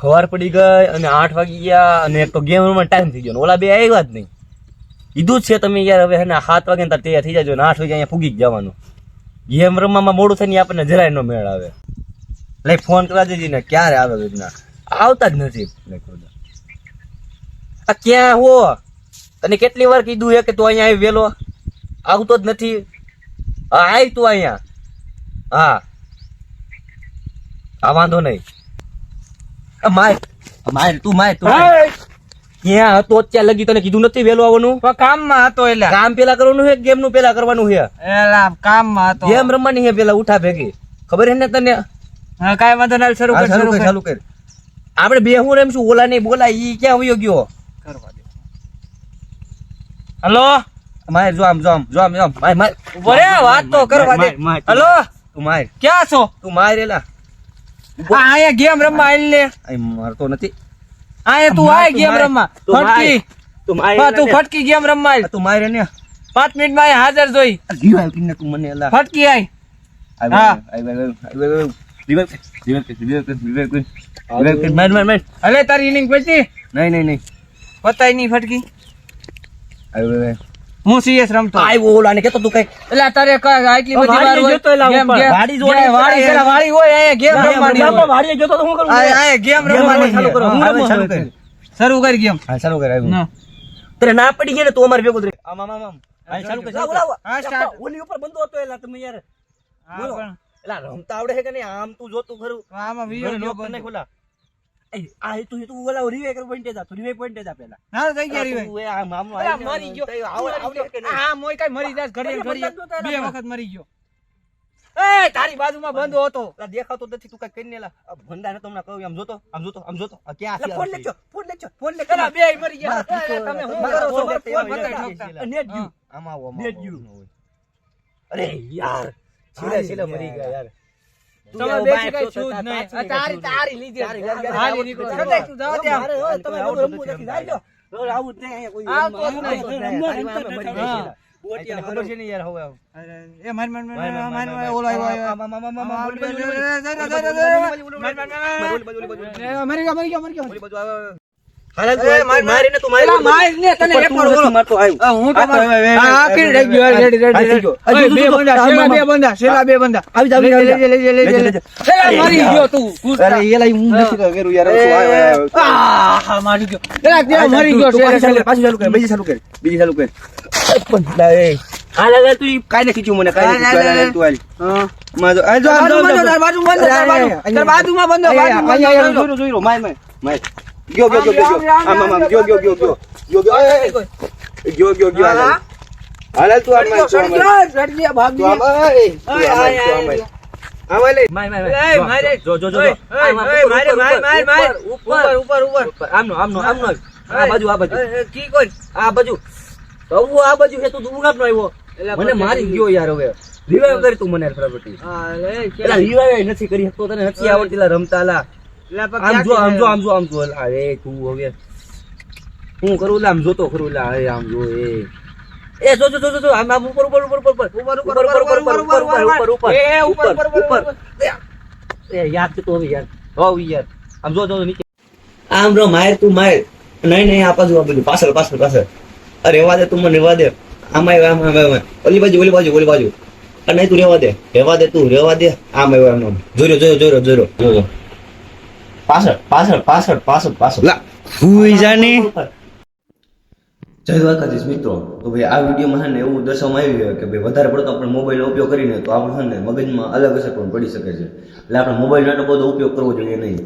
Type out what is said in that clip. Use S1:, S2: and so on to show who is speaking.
S1: સવાર પડી ગઈ અને આઠ વાગી ગયા અને એક તો ગેમ રમવાનો ટાઈમ થઈ ગયો ઓલા બે આવ્યા જ નહીં. કીધું જ છે તમે યાર, હવે ને સાત વાગે તાર તૈયાર થઈ જાજો ને આઠ વાગે અહીંયા ફૂગી જવાનું. ગેમ રમવામાં મોડું થઈને આપણને જરાય નો મેળ આવે લઈ ફોન કરવા દેજે ને, ક્યારે આવે રીતના આવતા જ નથી. આ ક્યાં હો? તને કેટલી વાર કીધું એ કે તું અહીંયા આવી વેલો આવતો જ નથી. હા આવી તું અહીંયા. હા. આ વાંધો નહીં. માર માર તું માર તું ક્યાં હતો અત્યારે? લગી તને કીધું નથી વેલો આવવાનું?
S2: પણ કામમાં હતો એટલે.
S1: કામ પેલા કરવાનું છે ગેમનું પેલા કરવાનું છે
S2: એલા કામમાં હતો.
S1: ગેમ રમવાની છે પેલા ઉઠા ભેગી. ખબર છે ને તને?
S2: હા કાંઈ વાંધો નહીં શરૂ કર શરૂ
S1: કર
S2: કર.
S1: ચાલુ કર. આપણે બે હું રમશું? ઓલા નહીં બોલા ઈ ક્યાં વયો ગયો?
S2: કરવા દે. હલો?
S1: માર જો આમ જો આમ જો આમ જો આમ. માર માર
S2: વાત તો કરવા દે. હલો?
S1: તું માર
S2: ક્યાં છો?
S1: તું માર એલા.
S2: આ અહીંયા ગેમ રમવા આઈ લે.
S1: આઈ મારતો નથી.
S2: આયા તું આય ગેમ રમવા. ફટકી.
S1: તું
S2: ફટકી ગેમ રમવા આય.
S1: તું મારે ને
S2: પાંચ મિનિટમાં માં હાજર જોઈ.
S1: કીને તું મને અલા.
S2: ફટકી આય.
S1: આઈ
S2: હા.
S1: આઈ આઈ આઈ માર માર માર.
S2: તારી ઇનિંગ પછી
S1: નહીં નહીં નહીં.
S2: પતાય નહીં ફટકી.
S1: આઈ આઈ
S2: હું સીએસ રમતો.
S1: આઈ ઓલા ને કેતો તું કઈ
S2: એટલે તારે ક- આટલી બધી વાર
S1: જતો એલા ઉપર. વાડી જોડે
S2: વાડી પેલા વાડી હોય અહીંયા ગેમ રમવાની બાપા
S1: વાડી જોતો તો હું કરું?
S2: આ- ગેમ રમવાની
S1: ચાલુ કરો હું રમું
S2: ચાલુ કર. શરૂ કર ગેમ.
S1: હા ચાલુ કર આવ્યો.
S2: ના.
S1: તને ના પડી ગઈ ને તું અમારે ભેગો જ આમ આમ આમ હા ચાલુ કર ચાલુ
S2: હા, સ્ટાર્ટ
S1: ઓલી ઉપર બંધો હતો એલા તમે યાર.
S2: હા,
S1: બોલો.
S2: પણ.
S1: એલા રમતા આવડે છે કે નહીં? આમ તું જોતું ખરું.
S2: આમાં વિડિયો નો.
S1: એ,
S2: તારી બાજુમાં બંધો હતો.
S1: દેખાતો નથી તું કઈ કરીને લા. ભંડા નતો હમણાં કહું આમ જોતો આમ જોતો આમ જોતો. ક્યાં
S2: ફોન લેજો
S1: ફોન લેજો ફોન લે
S2: કરા
S1: તમે આવો અરે યાર. છીલે છીલે મરી ગયા યાર.
S2: તમે બે શકાય
S1: છું
S2: જ નહીં.
S1: તારી
S2: તારી લીધી હાલી નીકળો. તું જાવ
S1: ત્યાં તમે
S2: રમવું
S1: નથી. જાય જો આવું જ નહીં કોઈ
S2: આ તો
S1: નહીં. America America America. બીજી ચાલુ કરી
S2: બાજુમાં બંધ
S1: ગયો, ગયો, ગયો, ગયો, ગયો. આમ, આમ, આમ, ગયો, ગયો, ગયો, ગયો. ગયો, ગયો. ગયો, ગયો, ગયો, હાલ, હાલ. તું હાલ,
S2: ગયા, ભાગી
S1: આમ, આમ,
S2: આય, આય,
S1: આમ, હાલ, લે. માર, માર, માર.
S2: એ, મારે.
S1: જો, જો, જો,
S2: ઓય,
S1: જો.
S2: ઓય,
S1: આમ, આમ,
S2: ઓય,
S1: ઉપર,
S2: મારે, મારે, મારે, મારે.
S1: ઉપર,
S2: ઉપર, ઉપર, ઉપર.
S1: ઉપર. આમનો, આમનો, આમનો. આ બાજુ, આ બાજુ.
S2: કી કોણ?
S1: આ બાજુ તો આ બાજુ છે તું તું કાપનો આવ્યો મને મારી ગયો યાર હવે રિવાઈવ કરી તું મને ફટાફટી
S2: હા, લે,
S1: રિવાઈવ નથી કરી શકતો તને નથી આવડતી રમતા લા આમ જો આમ જો આમ જો આમ જો અરે તું હવે હું કરું લે આમ જોતો ખરું લે આમ જો એ એ જો જો જો જો, આમ આમ ઉપર ઉપર ઉપર ઉપર ઉપર
S2: ઉપર, ઉપર,
S1: ઉપર ઉપર ઉપર
S2: ઉપર,
S1: ઉપર
S2: એ, ઉપર, ઉપર, ઉપર.
S1: એ યાદ તો હવે યાર હોવ યાર આમ જો જો નીચે આમ રો માર તું માર નહીં નહીં આ બાજુ આ બાજુ પાછળ પાછળ પાછળ અરે રેવા દે તું મને રેવા દે આમ આવ્યો આમ આવ્યો ઓલી બાજુ ઓલી બાજુ ઓલી બાજુ અને નહીં તું રેવા દે રેવા દે તું રેવા દે આમ આવ્યો આમ જોયો જોયો જોયો જોયો જોયો પાછળ પાછળ પાછળ પાછળ પાછળ.
S2: લા, હુઈ જાની.
S1: જય દ્વારકાધીશ મિત્રો. તો ભાઈ આ વિડીયોમાં છે ને એવું દર્શાવવામાં આવ્યું કે ભાઈ વધારે પડતો આપણે મોબાઈલનો ઉપયોગ કરીને તો આપણે છે ને મગજમાં અલગ અસર પણ પડી શકે છે. એટલે આપણે મોબાઈલનો એટલો બધો ઉપયોગ કરવો જોઈએ નહીં.